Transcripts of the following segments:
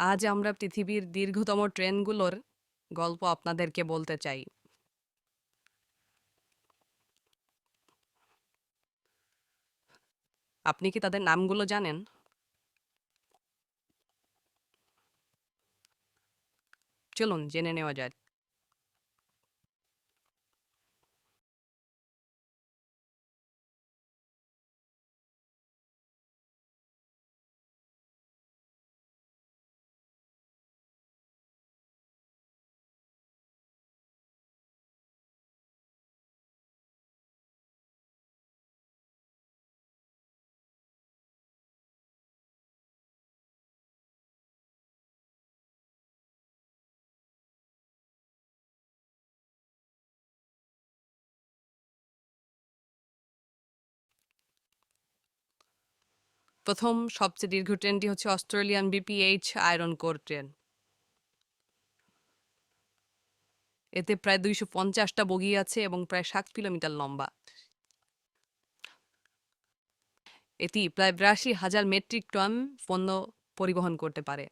আজ আমরা পৃথিবীর দীর্ঘতম ট্রেনগুলোর গল্প আপনাদেরকে বলতে চাই। আপনি কি তাদের নামগুলো জানেন? চলুন, জেনে নেওয়া যাক। প্রথম সবচেয়ে দীর্ঘ ট্রেনটি হচ্ছে Australian BPH iron ore train. এতে প্রায় দুইশো পঞ্চাশটা বগি আছে এবং প্রায় সাত কিলোমিটার লম্বা। এটি প্রায় বিরাশি হাজার মেট্রিক টন পণ্য পরিবহন করতে পারে।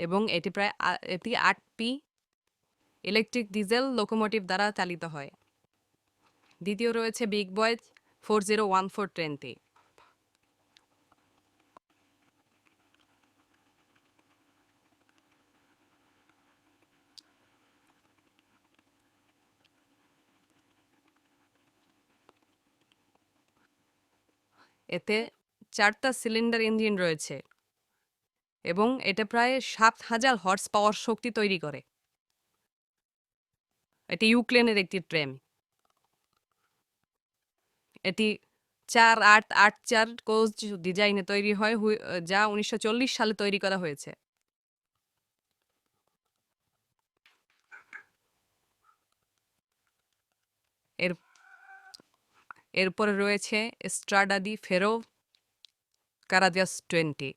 এবং এটি প্রায় এটি আট পি ইলেকট্রিক ডিজেল লোকোমোটিভ দ্বারা চালিত হয়। দ্বিতীয় রয়েছে big boy four zero one four ট্রেনটি। এতে চারটা সিলিন্ডার ইঞ্জিন রয়েছে এবং এটা প্রায় সাত হাজার হর্স পাওয়ার শক্তি তৈরি করে। এটি ইউক্রেনের একটি ট্রেন। এটি চার আট আট চার কোচ ডিজাইনে তৈরি হয় যা উনিশশো চল্লিশ সালে তৈরি করা হয়েছে। এরপরে রয়েছে স্ট্রাডাদি ফেরো কারাদিয়াস টোয়েন্টি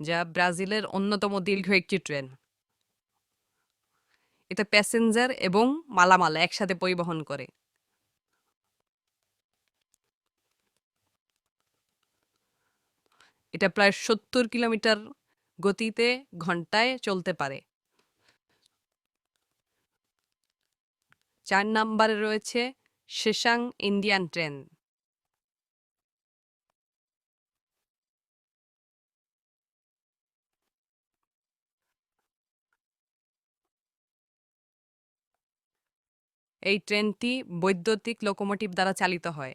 যা ব্রাজিলের অন্যতম দীর্ঘ একটি ট্রেন। এটা প্যাসেঞ্জার এবং মালামাল একসাথে পরিবহন করে। এটা প্রায় সত্তর কিলোমিটার গতিতে ঘন্টায় চলতে পারে। চার নাম্বারে রয়েছে শেষাং ইন্ডিয়ান ট্রেন। এই ট্রেনটি বৈদ্যুতিক লোকোমোটিভ দ্বারা চালিত হয়।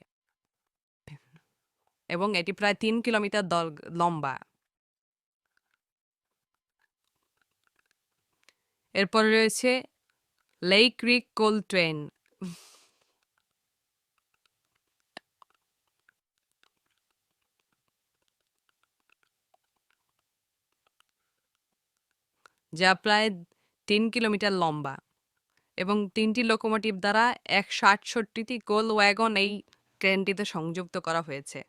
এবং এটি প্রায় তিন কিলোমিটার দল- লম্বা। এরপর রয়েছে লেক ক্রিক কোল ট্রেন যা প্রায় তিন কিলোমিটার লম্বা এবং তিনটি লোকোমোটিভ দ্বারা একশো আটষট্টিটি কোল ওয়াগন এই ট্রেনটিতে সংযুক্ত করা হয়েছে।